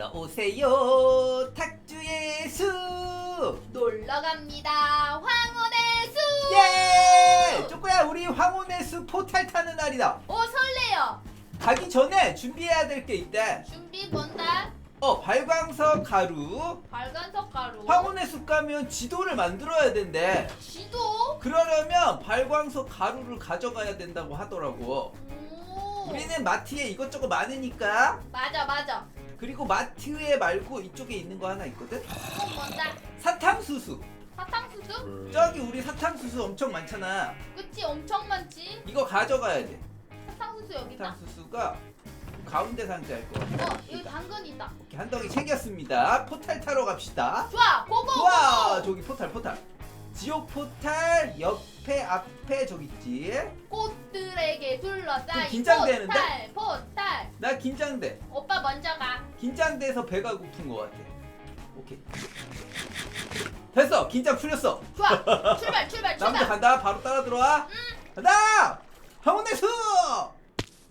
놀러 오세요 탁주의 수 놀러 갑니다. 황혼의 수. 예! 쪼꼬야 우리 황혼의 수 포탈 타는 날이다 오 설레요. 가기 전에 준비해야 될 게 있대 준비 뭔데? 어 발광석 가루 발간석 가루. 황혼의 숲 가면 지도를 만들어야 된대 지도. 그러려면 발광석 가루를 가져가야 된다고 하더라고 오. 우리는 마트에 이것저것 많으니까 맞아 맞아. 그리고 마트에 말고 이쪽에 있는 거 하나 있거든 뭔데? 사탕수수 사탕수수? 저기 우리 사탕수수 엄청 많잖아 그치 엄청 많지. 이거 가져가야 돼 사탕수수 여기 있다. 사탕수수가 가운데 상자일 거 같아 어 여기 당근 있다. 이렇게 한 덩이 챙겼습니다 포탈 타러 갑시다 좋아 고고 와 고고. 저기 포탈 포탈 지옥 포탈 옆에 앞에 저기 있지 꽃들에게 둘러싸인 좀 긴장되는데? 포탈 포탈. 나 긴장돼. 오빠 먼저 가. 긴장돼서 배가 고픈 것 같아. 오케이. 됐어. 긴장 풀렸어. 좋아. 출발 출발 출발. 간다. 바로 따라 들어와. 간다! 황혼의 수!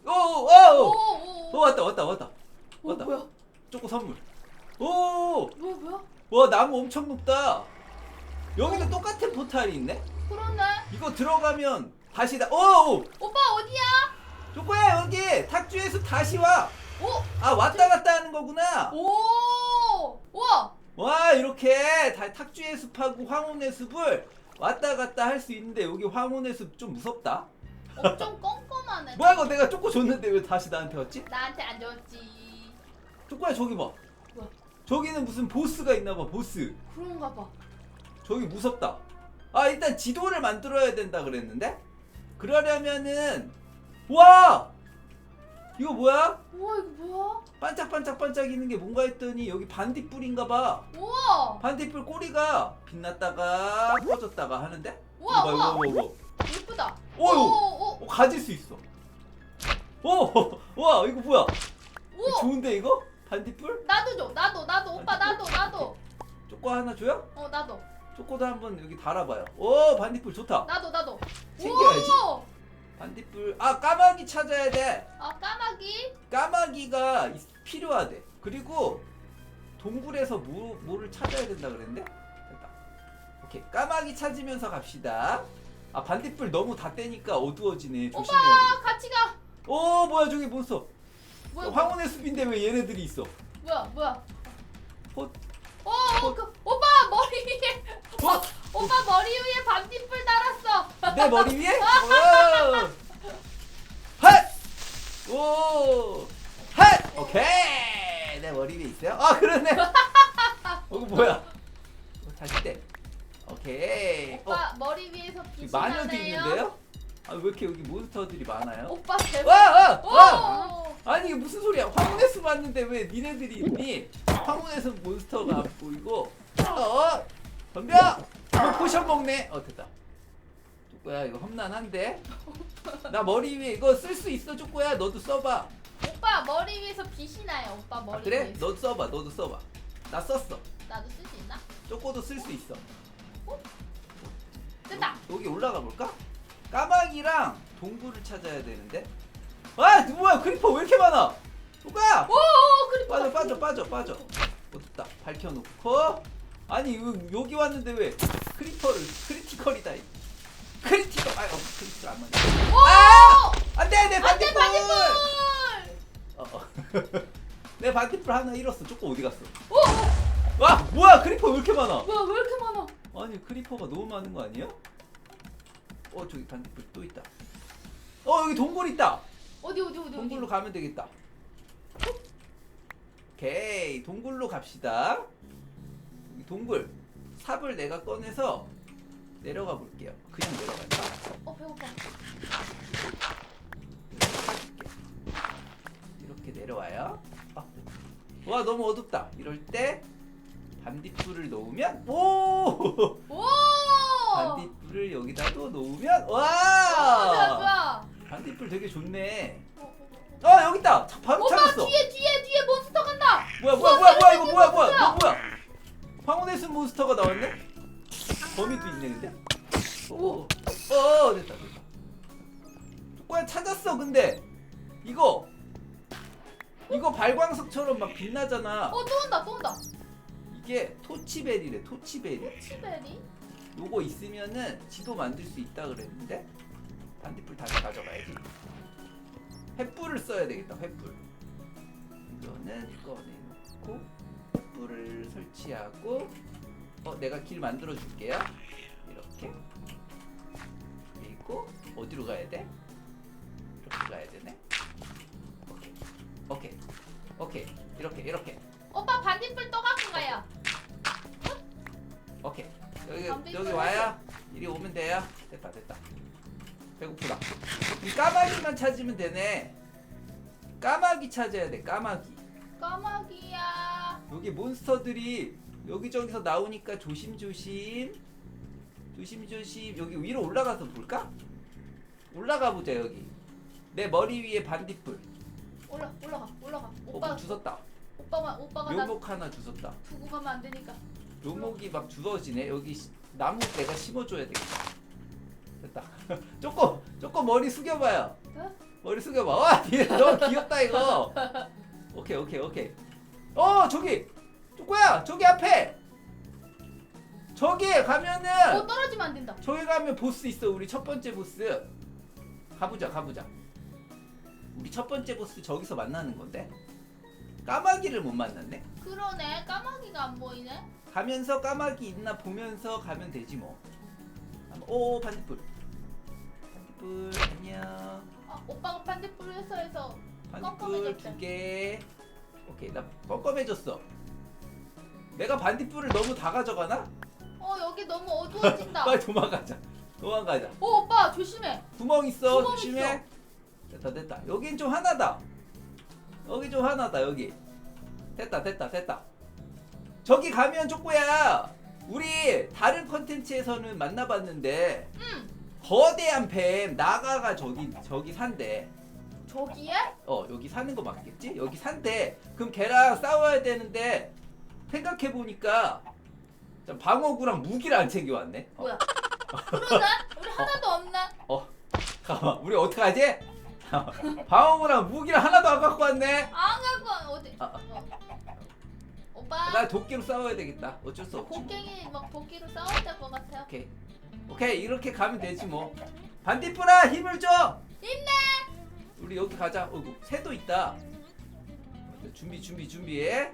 오오 오! 오오. 오, 왔다 왔다 왔다. 오 왔다. 뭐야? 쪼꼬 선물. 오와 뭐야? 뭐야? 나무 엄청 높다. 여기도 똑같은 포탈이 있네? 그러네. 이거 들어가면 다시 다 오! 오빠 어디야? 쪼꼬야 여기 탁주에서 다시 와아 오. 왔다 갔다 하는 거구나 오! 우와! 와 이렇게 다 탁주의 숲하고 황혼의 숲을 왔다 갔다 할 수 있는데 여기 황혼의 숲 좀 무섭다 엄청 껌껌하네. 뭐야 이거 내가 쪼꼬 줬는데 왜 다시 나한테 왔지? 나한테 안 줬지. 쪼꼬야 저기 봐 뭐야? 저기는 무슨 보스가 있나 봐 보스 그런가 봐. 저기 무섭다 아 일단 지도를 만들어야 된다 그랬는데 그러려면은 와 이거 뭐야? 우와 이거 뭐야? 반짝반짝반짝이는 게 뭔가 했더니 여기 반딧불인가 봐 우와! 반딧불 꼬리가 빛났다가 꺼졌다가 하는데 우와, 이거 봐, 우와. 이거 이거 이거 예쁘다. 어휴. 오, 어, 가질 수 있어 오, 와 이거 뭐야 오, 좋은데 이거? 반딧불? 나도 줘. 나도 나도 오빠 나도 나도. 쪼꼬 하나 줘요? 어 나도. 쪼꼬도 한번 여기 달아봐요 오 반딧불 좋다 나도 나도. 챙겨야지. 오! 반딧불 아 까마귀 찾아야 돼 아 까마귀. 까마귀가 있- 필요하대 그리고 동굴에서 뭐, 뭐를 찾아야 된다 그랬는데 됐다 오케이 까마귀 찾으면서 갑시다 아 반딧불 너무 다 떼니까 어두워지네 조심해야 아 같이 가. 돼오 뭐야 저기 몬스터 뭐야? 어, 황혼의 숲인데 왜 얘네들이 있어 뭐야 뭐야? 어, 오, 오, 그, 오빠 머리 위에. 어? 오빠 머리 위에 반딧불 달았어. 내 머리 위에? 오! 핫! 오! 핫! 오케이! 내 머리 위에 있어요? 아, 그러네! 어, 이거 뭐야? 어, 다시 때. 오케이. 어, 오빠 머리 위에서 빛이 마녀도 나네요. 있는데요? 아, 왜 이렇게 여기 몬스터들이 많아요? 오빠 대박. 와! 와! 오! 와! 아니, 이게 무슨 소리야? 황혼에서 봤는데 왜 니네들이 있니? 황혼에서 몬스터가 안 보이고. 어! 덤벼! 포션 먹네. 어, 됐다. 쪼꼬야, 이거 험난한데? 나 머리 위에 이거 쓸 수 있어, 쪼꼬야. 너도 써봐. 오빠 머리 위에서 빛이 나요. 오빠 머리 아, 그래? 위에서. 너도 써봐, 너도 써봐. 나 썼어. 나도 쓸 수 있나? 쪼꼬도 쓸 수 있어. 됐다. 여기 올라가 볼까? 까마귀랑 동굴을 찾아야 되는데. 아, 뭐야? 크리퍼 왜 이렇게 많아? 쪼꼬야! 오, 오 그리고 빠져 빠져 빠져 빠져 어둡다 밝혀놓고 아니 여- 여기 왔는데 왜 크리퍼를 크리티컬이다 이. 크리티컬 아유 크리티컬 안 맞네 오! 아! 안돼 내 안돼 반딧불 반딧불. 어, 어. 내 반딧불 하나 잃었어 조금 어디 갔어 오, 오, 와 뭐야 크리퍼 왜 이렇게 많아 뭐야 왜 이렇게 많아? 아니 크리퍼가 너무 많은 거 아니에요? 어 저기 반딧불 또 있다 어 여기 동굴 있다 어디 어디 어디 동굴로? 가면 되겠다. 오케이 동굴로 갑시다. 이 동굴 삽을 내가 꺼내서 내려가 볼게요. 그냥 내려갈까? 어 배고파. 이렇게 내려와요. 아. 와 너무 어둡다. 이럴 때 반딧불을 놓으면 오 오! 반딧불을 여기다도 놓으면 아! 좋아 와 좋아. 반딧불 되게 좋네. 어, 어, 어. 아 여기 있다. 자, 바로 오빠 찾았어. 뒤에 뒤에 뒤에 몬스터 간다. 뭐야 뭐야 뭐야 뭐야 이거 뭐야 뭐야. 너 뭐야 황혼의 숲 몬스터가 나왔네 거미도 있네 근데 오, 어 됐다 됐다 뭐야 찾았어 근데 이거 이거 발광석처럼 막 빛나잖아. 어 또 온다 또 온다. 이게 토치벨이래 토치벨이. 치베리? 요거 있으면은 지도 만들 수 있다 그랬는데 반딧불 다시 가져가야지. 횃불을 써야 되겠다. 횃불. 이거는 꺼내놓고 횃불을 설치하고 어 내가 길 만들어 줄게요. 이렇게 그리고 어디로 가야 돼? 이렇게 가야 되네. 오케이 오케이 오케이 이렇게 이렇게 오빠 반딧불 또 갖고 가요. 오케이 여기 담배 여기. 와요 이리 오면 돼요 됐다 됐다 배고프다 이 까마귀만 찾으면 되네 까마귀 찾아야 돼 까마귀 까마귀야. 여기 몬스터들이 여기저기서 나오니까 조심조심 조심조심 여기 위로 올라가서 볼까? 올라가 보자 여기 내 머리 위에 반딧불 올라 올라가 올라가. 어, 오빠 뭐 주웠다 오빠가 오빠가 나 묘목 하나 주웠다 두고 가면 안 되니까. 묘목이 막 주워지네. 여기 시- 나무 내가 심어줘야 되겠다. 됐다. 조금 조금 머리 숙여봐요. 어? 머리 숙여봐. 와, 뒤에 너무 귀엽다 이거. 오케이 오케이 오케이. 어 저기 쪼꼬야 저기 앞에 저기 가면은 어 떨어지면 안 된다. 저기 가면 보스 있어. 우리 첫 번째 보스. 가보자 가보자. 우리 첫 번째 보스 저기서 만나는 건데 까마귀를 못 만났네. 그러네 까마귀가 안 보이네. 가면서 까마귀 있나 보면서 가면 되지 뭐. 한번- 오 반딧불. 반딧불 안녕. 아, 오빠가 반딧불 회사에서 반딧불 껌껌해졌대. 두 개. 오케이 나 껌껌해졌어. 내가 반딧불을 너무 다 가져가나? 어 여기 너무 어두워진다. 빨리 도망가자. 도망가자. 오 오빠 조심해. 구멍 있어. 구멍 조심해. 됐다 됐다. 여긴 좀 하나다. 여기 좀 하나다 여기. 됐다 됐다 됐다. 저기 가면 쪼꼬야. 우리 다른 컨텐츠에서는 만나봤는데 응 거대한 뱀 나가가 저기 저기 산대. 저기에? 어 여기 사는 거 맞겠지? 여기 산대. 그럼 걔랑 싸워야 되는데 생각해 보니까 방어구랑 무기를 안 챙겨왔네. 어, 뭐야? 그러나 우리 하나도 없나? 어 잠깐만 우리 어떡 하지? 방어구랑 무기를 하나도 안 갖고 왔네. 안 갖고 와, 어디? 아, 아. 어. 오빠 나 도끼로 싸워야 되겠다. 어쩔 수 없지. 뭐. 곡괭이 막 도끼로 싸워야 될 것 같아요. 오케이 오케이 이렇게 가면 되지 뭐. 반딧불아 힘을 줘. 힘내. 우리 여기 가자. 어이구 새도 있다. 준비 준비 준비해.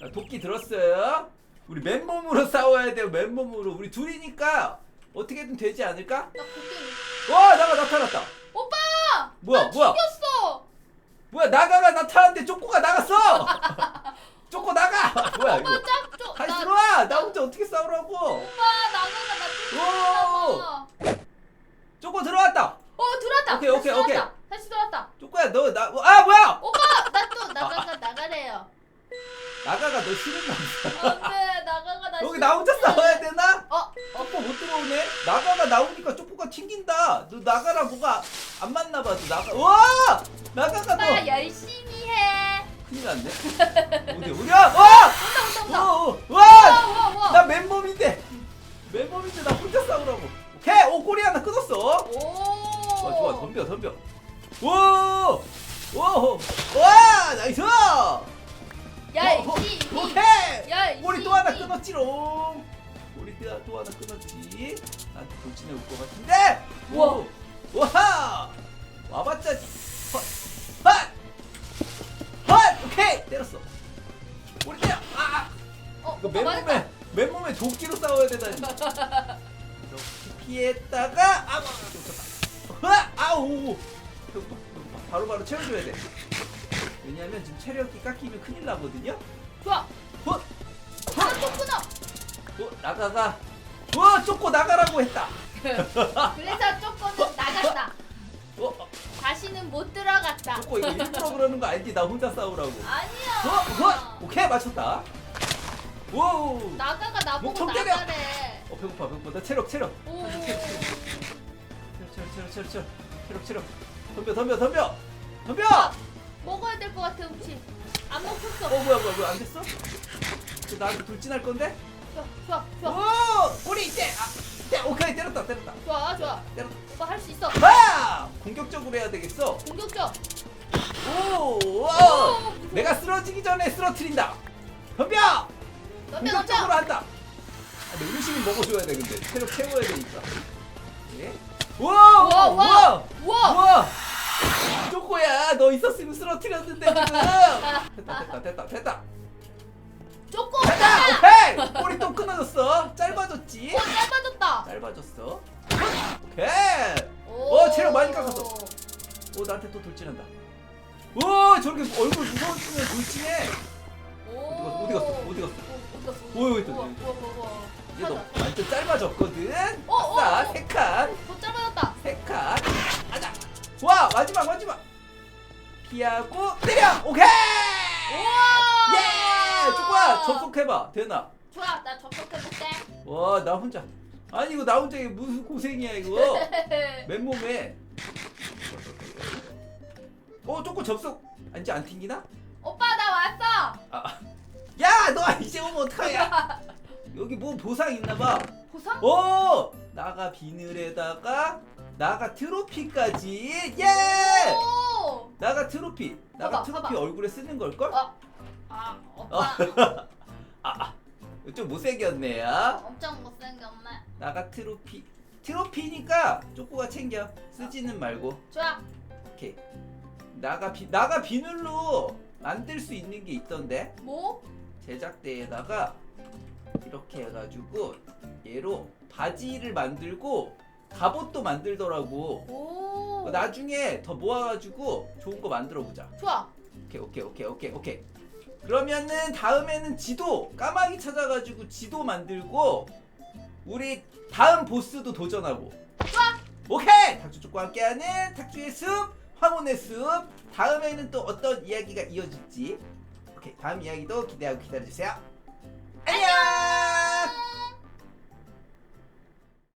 자, 도끼 들었어요. 우리 맨몸으로 싸워야 돼요. 맨몸으로. 우리 둘이니까 어떻게든 되지 않을까? 나 곡괭이. 와 나가 나타났다. 오빠! 뭐야 나 뭐야 죽였어. 여기 나 혼자. 싸워야 되나? 어 쪼꼬 못 들어오네. 나가가 나오니까 쪼꼬가 튕긴다. 너 나가랑 뭐가 안 맞나 봐. 너 나가. 와! 나가가 너 오빠 열심히 해. 큰일 났네. 어디 어디야? 와! 온다 온다 와! 온다. 와! 와와와. 나 맨몸인데. 맨몸인데 나 혼자 싸우라고. 오케이. 오 꼬리 하나 끊었어. 오. 와 좋아 덤벼 덤벼. 오! 오! 와! 나이스! 열심히. 오케이! 열심히. 꼬리 또 하나 끊었지롱. 꼬리 또, 또 하나 끊었지. 나한테 돌진해 올것 같은데. 우와. 와! 와봤자. 헛! 헛! 헛! 오케이 때렸어. 꼬리 때려. 아! 어, 이거 어, 맞았다. 맨몸에 맨몸에 도끼로 싸워야 되다니. 이렇게 피했다가 아! 으아! 아우! 배고파. 바로 바로 채워줘야 돼. 왜냐면 지금 체력이 깎이면 큰일 나거든요. 좋아. 어? 아, 또 끊어. 나가가. 어, 쪼꼬 나가라고 했다. 그래서 쪼꼬는 나갔다. 어, 어, 다시는 못 들어갔다. 쪼꼬 이거 일부러 그러는 거 알지? 나 혼자 싸우라고. 아니야. 어, 어, 오케이 맞췄다. 오. 나가가 나보고 나가래. 어, 배고파, 배고파. 나 체력, 체력. 오. 체력, 체력, 체력, 체력, 체력, 체력, 체력. 덤벼, 덤벼, 덤벼, 덤벼. 어. 먹어야 될 것 같아 음식. 안 먹혔어. 어 뭐야 뭐야 뭐야 안 됐어? 그 나한테 돌진할 건데? 좋아 좋아 좋아 오! 꼬리 이때 아, 때 오케이 때렸다 때렸다 좋아 좋아. 때렸다. 오빠 할 수 있어. 아! 공격적으로 해야 되겠어. 공격적. 오! 오 와! 무서워. 내가 쓰러지기 전에 쓰러트린다. 덤벼. 덤벼 공격적으로. 한다. 아, 근데 음식을 먹어줘야 돼 근데 체력 채워야 되니까. 예? 우와 우와 우와 우와. 우와. 쪼꼬야 너 있었으면 쓰러트렸는데 지금. 됐다 됐다 됐다 됐다. 쪼꼬. 됐다 오케이 꼬리 또 끊어졌어 짧아졌지. 오 짧아졌다. 짧아졌어. 오케이. 어, 체력 많이 깎았어. 오 나한테 또 돌진한다. 오 저렇게 얼굴 무서워지면 돌진해. 오. 어디 갔어? 어디 갔어? 어, 어디 갔어? 오, 여기 있다, 우와, 여기. 우와, 우와, 우와. 얘도 찾아. 완전 짧아졌거든. 어, 어, 아싸 어. 세 칸. 더 짧아졌다. 세 칸. 가자. 와 마지막. 피하고 때려. 오케이. 우와. 예. 좋아. 접속해봐. 되나? 좋아, 나 접속해볼게. 와 나 혼자. 아니 이거 나 혼자 이게 무슨 고생이야 이거. 맨몸에. 어 조금 접속. 이제 안 튕기나? 오빠 나 왔어. 아. 야, 너 이제 오면 어떡하냐? 여기 뭐 보상 있나봐. 보상? 오! 나가 비늘에다가 나가 트로피까지. 예! 오. 나가 트로피. 나가 봐봐, 트로피 봐봐. 얼굴에 쓰는 걸 걸? 어. 아, 오빠 아, 아. 좀 못생겼네. 야. 엄청 못생겼네. 나가 트로피. 트로피니까 쪼꼬가 챙겨. 쓰지는 말고. 좋아. 오케이. 나가 비 나가 비늘로 만들 수 있는 게 있던데. 뭐? 제작대에다가 이렇게 해가지고 얘로 바지를 만들고 갑옷도 만들더라고. 오. 나중에 더 모아가지고 좋은 거 만들어 보자. 좋아. 오케이 오케이 오케이 오케이 오케이. 그러면은 다음에는 지도 까마귀 찾아가지고 지도 만들고 우리 다음 보스도 도전하고. 좋아. 오케이 탁주 쪽과 함께하는 탁주의 숲 황혼의 숲 다음에는 또 어떤 이야기가 이어질지 오케이 다음 이야기도 기대하고 기다려주세요.